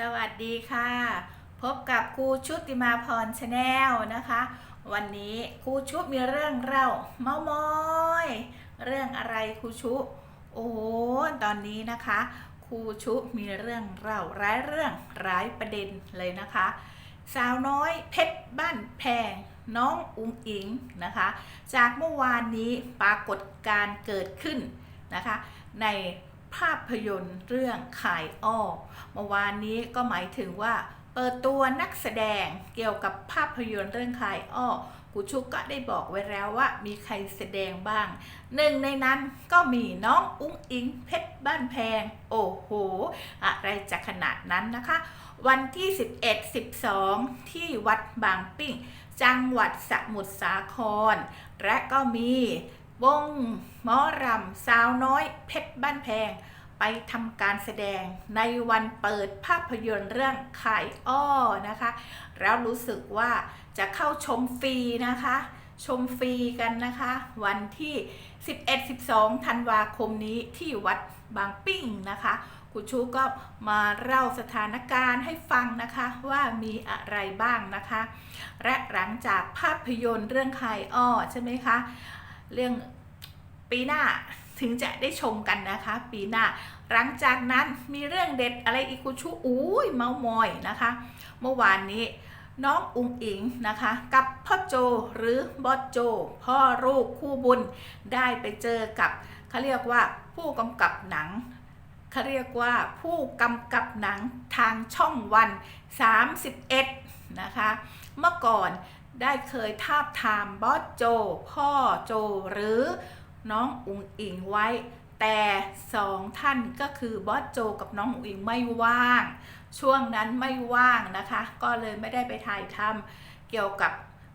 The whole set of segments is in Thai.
สวัสดีค่ะ พบกับครูชุติมาพรชาแนลนะคะ วันนี้ครูชุมีเรื่องเล่าเมามอย เรื่องอะไรครูชุ โอ้ตอนนี้นะคะครูชุมีเรื่องเล่าร้ายเรื่องร้ายประเด็นเลยนะคะ สาวน้อยเพชรบ้านแพงน้องอุ้งอิงนะคะ จากเมื่อวานนี้ปรากฏการเกิดขึ้นนะคะ ใน ภาพยนตร์เรื่องขายอ้อเมื่อวานนี้ก็หมายถึงว่า เปิดตัวนักแสดงเกี่ยวกับภาพยนตร์เรื่องขายอ้อกูชุกก็ได้บอกไว้แล้วว่ามีใครแสดงบ้าง หนึ่งในนั้นก็มีน้องอุ้งอิงเพชรบ้านแพง โอ้โห อะไรจะขนาดนั้นนะคะ วันที่ 11 12 ที่วัดบางปิ้ง จังหวัดสมุทรสาคร และก็มี วงหมอรำสาวน้อยเพชรบ้านแพง ไปทำการแสดงในวันเปิดภาพยนตร์เรื่องขายอ้อนะคะ แล้วรู้สึกว่าจะเข้าชมฟรีนะคะ ชมฟรีกันนะคะ วันที่ 11-12 ธันวาคมนี้ที่วัดบางปิ้งนะคะคุณชูก็มาเล่าสถานการณ์ให้ฟังนะคะว่ามีอะไรบ้างนะคะ และหลังจากภาพยนตร์เรื่องขายอ้อใช่ไหมคะเรื่อง ปีหน้าถึงจะได้ชมกันนะคะ ปีหน้า หลังจากนั้นมีเรื่องเด็ดอะไรอีกคุณชูอุ้ยเมามอยนะคะ เมื่อวานนี้น้องอุงอิงนะคะ กับพ่อโจหรือบอสโจ พ่อลูกคู่บุญได้ไปเจอกับเขาเรียกว่าผู้กำกับหนังเขาเรียกว่าผู้กำกับหนังทางช่องวัน 31 นะคะ เมื่อก่อนได้เคยทาบทามบอสโจ พ่อโจหรือ น้องอุ๋งอิงไว้ แต่สองท่านก็คือบอสโจกับน้องอุ๋งอิงไม่ว่าง ช่วงนั้นไม่ว่างนะคะ ก็เลยไม่ได้ไปถ่ายทำเกี่ยวกับ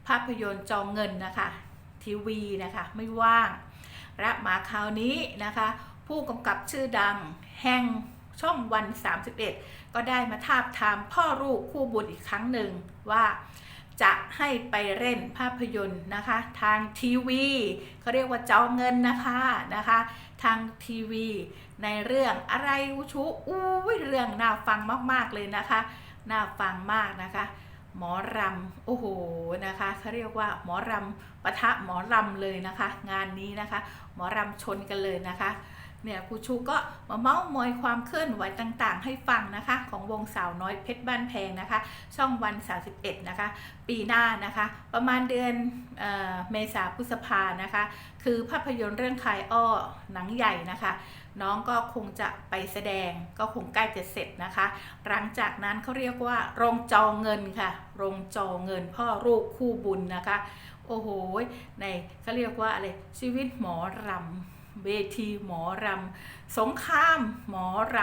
ภาพยนตร์จองเงินนะคะ ทีวีนะคะไม่ว่าง และมาคราวนี้นะคะ ผู้กำกับชื่อดังแห่งช่องวัน 31 ก็ได้มาทาบทามพ่อลูกคู่บุญอีกครั้งหนึ่งว่า จะให้ไปเล่นภาพยนตร์นะคะ ทางทีวีเขาเรียกว่าจองเงินนะคะนะคะ ทางทีวี ในเรื่องอะไรอุชุอู้เรื่องน่าฟังมาก ๆ เลยนะคะ น่าฟังมากนะคะหมอรำโอ้โหนะคะเขาเรียกว่าหมอรำปะทะหมอรำเลยนะคะ งานนี้นะคะ หมอรำชนกันเลยนะคะ เนี่ยครูชูก็มาเมาส์มอยความเคลื่อนไหวต่างๆ ให้ฟังนะคะ ของวงสาวน้อยเพชรบ้านแพงนะคะ ช่องวัน31นะคะ ปีหน้านะคะ ประมาณเดือนเออเมษาพฤษภานะคะ คือภาพยนตร์เรื่องคายอ้อหนังใหญ่นะคะ น้องก็คงจะไปแสดงก็คงใกล้จะเสร็จนะคะ หลังจากนั้นเขาเรียกว่าโรงจองเงินค่ะโรงจองเงินพ่อลูกคู่บุญนะคะ โอ้โหในเขาเรียกว่าอะไรชีวิตหมอรำ เวทีหมอรำสงครามหมอร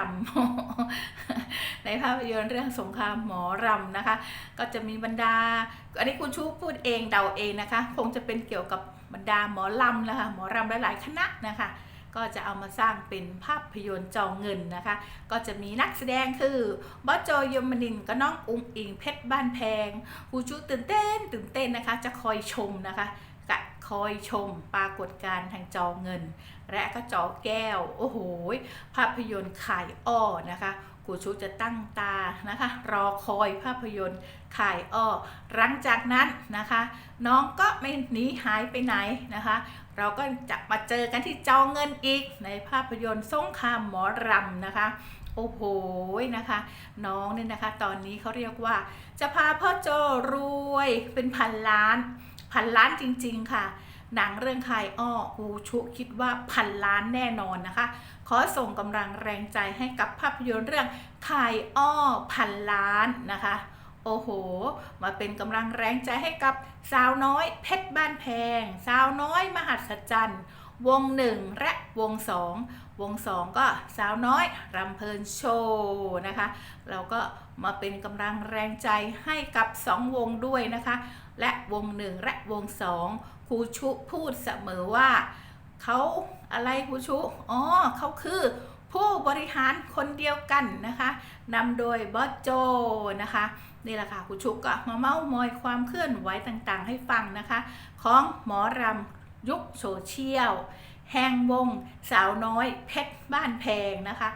ำในภาพยนตร์เรื่องสงครามหมอรำนะคะ ก็จะมีบรรดา อันนี้คุณชูพูดเองเดาเองนะคะ คงจะเป็นเกี่ยวกับบรรดาหมอลำนะคะหมอรำหลายๆคณะนะคะก็จะเอามาสร้างเป็นภาพยนตร์จองเงินนะคะ ก็จะมีนักแสดงคือบอสโจยมนินกับน้องอุ้งอิงเพชรบ้านแพง คูชูตื่นเต้นตื่นเต้นนะคะ จะคอยชมนะคะ คอยชมปรากฏการณ์ทางจอเงิน และก็จอแก้ว โอ้โห ภาพยนตร์ขายอ้อนะคะครูชูจะตั้งตานะคะรอคอยภาพยนตร์ขายอ้อหลังจากนั้นนะคะ น้องก็ไม่หนีหายไปไหนนะคะ เราก็จะมาเจอกันที่จอเงินอีกในภาพยนตร์สงครามหมอรำนะคะโอ้โหนะคะ น้องเนี่ยนะคะ ตอนนี้เขาเรียกว่า จะพาพ่อโจรวยเป็นพันล้าน พันล้านจริง ๆ ค่ะ หนังเรื่องคายอ้อกูชุคิดว่าพันล้านแน่นอนนะคะ ขอส่งกำลังแรงใจให้กับภาพยนตร์เรื่องคายอ้อพันล้านนะคะโอ้โห มาเป็นกำลังแรงใจให้กับสาวน้อยเพชรบ้านแพง สาวน้อยมหัศจรรย์วงหนึ่งและวงสองวงสองก็สาวน้อยรำเพลินโชว์นะคะ เราก็มาเป็นกำลังแรงใจให้กับสองวงด้วยนะคะ และวงหนึ่งและวงสองครูชุพูดเสมอว่าเขาอะไรครูชุอ๋อเขาคือผู้บริหารคนเดียวกันนะคะนำโดยบอสโจนะคะนี่แหละค่ะครูชุก็มาเม้ามอยความเคลื่อนไหวต่างๆ ให้ฟังนะคะ ของหมอรำยุคโซเชียล แห่งวงสาวน้อยเพชรบ้านแพงนะคะ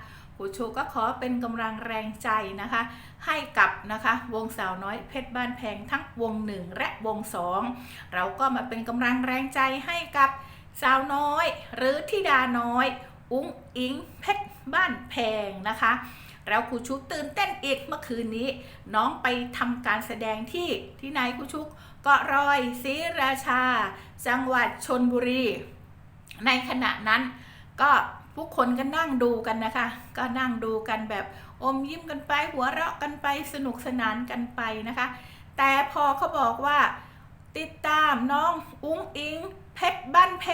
ครูชูก็ขอเป็นกำลังแรงใจนะคะ ให้กับนะคะวงสาวน้อยเพชรบ้านแพงทั้งวงหนึ่งและวงสองเราก็มาเป็นกำลังแรงใจให้กับสาวน้อย หรือธิดาน้อย อุ้งอิงเพชรบ้านแพงนะคะแล้วครูชุกตื่นเต้นอีกเมื่อคืนนี้ น้องไปทำการแสดงที่ที่ไหนครูชุกเกาะรอยศรีราชา จังหวัดชนบุรี ในขณะนั้นก็ ผู้คนก็นั่งดูกันนะคะ ก็นั่งดูกันแบบอมยิ้มกันไปหัวเราะกันไปสนุกสนานกันไปนะคะ แต่พอเขาบอกว่า ติดตามน้องอุ้งอิงเพชรบ้านแพ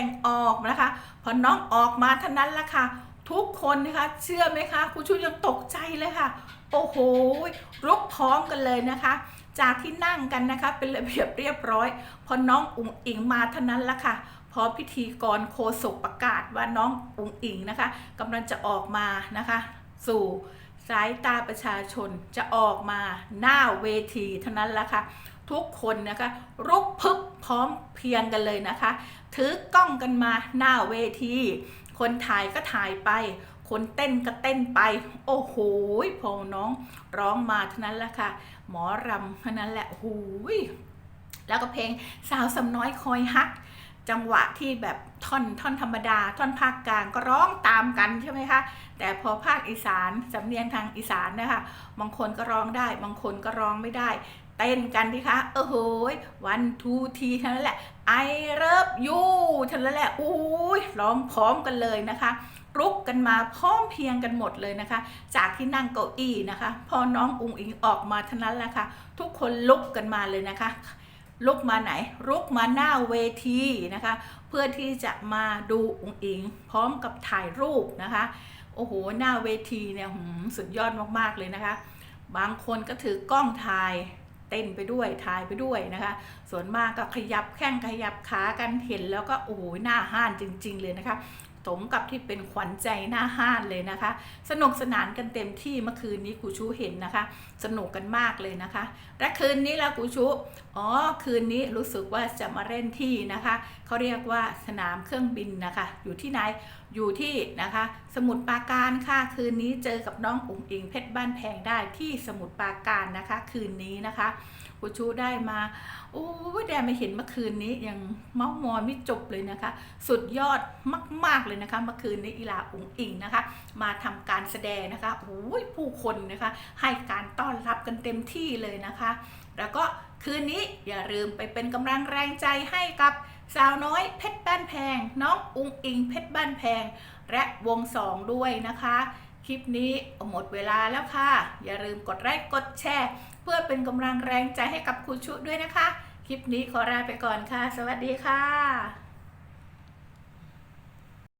งออกนะคะ พอน้องออกมาเท่านั้นละค่ะ ทุกคนนะคะเชื่อไหมคะครูชูยังตกใจเลยค่ะ โอ้โหรุกพร้อมกันเลยนะคะ จากที่นั่งกันนะคะ เป็นระเบียบเรียบร้อย พอน้องอุ๋งอิงมาเท่านั้นละค่ะพอพิธีกรโคศกประกาศว่าน้องอุ๋งอิงนะคะกำลังจะออกมานะคะ สู่สายตาประชาชนจะออกมาหน้าเวทีเท่านั้นละค่ะทุกคนนะคะรุกพึบพร้อมเพียงกันเลยนะคะ ถือกล้องกันมาหน้าเวที คนถ่ายก็ถ่ายไป คนเต้นก็เต้นไป โอ้โหพอน้องร้องมาเท่านั้นแหละค่ะ หมอรำเท่านั้นแหละโอ้โหแล้วก็เพลงสาวสำน้อยคอยฮัก จังหวะที่แบบท่อนท่อนธรรมดา ท่อนภาคกลางก็ร้องตามกันใช่ไหมคะ แต่พอภาคอีสานสำเนียงทางอีสานนะคะบางคนก็ร้องได้ บางคนก็ร้องไม่ได้ เต้นกันดิคะเออโหยวันทูทีเท่านั้นแหละไอเริบยูเท่านั้นแหละอุ้ยร้องพร้อมกันเลยนะคะรุกกันมาพร้อมเพียงกันหมดเลยนะคะ จากที่นั่งเก้าอี้นะคะ พอน้องอุงอิงออกมาเท่านั้นแหละค่ะ ทุกคนลุกกันมาเลยนะคะ ลุกมาไหน ลุกมาหน้าเวทีนะคะ เพื่อที่จะมาดูอุงอิง พร้อมกับถ่ายรูปนะคะ โอ้โหหน้าเวทีเนี่ยหืมสุดยอดมากๆเลยนะคะ บางคนก็ถือกล้องถ่าย ต้นไปด้วยถ่ายไปด้วยนะคะ ส่วนมากก็ขยับแข้งขยับขากันเห็นแล้วก็โอ้โหหน้าห้านจริง ๆ เลยนะคะ สมกับที่เป็นขวัญใจหน้าห้านเลยนะคะ สนุกสนานกันเต็มที่เมื่อคืนนี้กูชูเห็นนะคะ สนุกกันมากเลยนะคะ และคืนนี้แล้วกูชูอ๋อคืนนี้รู้สึกว่าจะมาเล่นที่นะคะเขาเรียกว่าสนามเครื่องบินนะคะ อยู่ที่ไหนอยู่ที่นะคะ สมุทรปราการค่ะคืนนี้เจอกับน้องอุ๋งอิงเพชรบ้านแพงได้ที่สมุทรปราการนะคะ คืนนี้นะคะ กูชูได้มาโอ้ยได้มาเห็นเมื่อคืนนี้ยังเมามอยไม่จบเลยนะคะ สุดยอดมาก ๆเลยนะคะ เมื่อคืนนี้อีลาอุ๋งอิงนะคะ มาทำการแสดงนะคะโอ้ยผู้คนนะคะ ให้การต้อนรับกันเต็มที่เลยนะคะ แล้วก็คืนนี้อย่าลืมไปเป็นกำลังแรงใจให้กับสาวน้อยเพชรบ้านแพง น้องอุงอิงเพชรบ้านแพง และวงสองด้วยนะคะ คลิปนี้หมดเวลาแล้วค่ะ อย่าลืมกดไลค์กดแชร์ เพื่อเป็นกำลังแรงใจให้กับครูชุด้วยนะคะ คลิปนี้ขอลาไปก่อนค่ะ สวัสดีค่ะ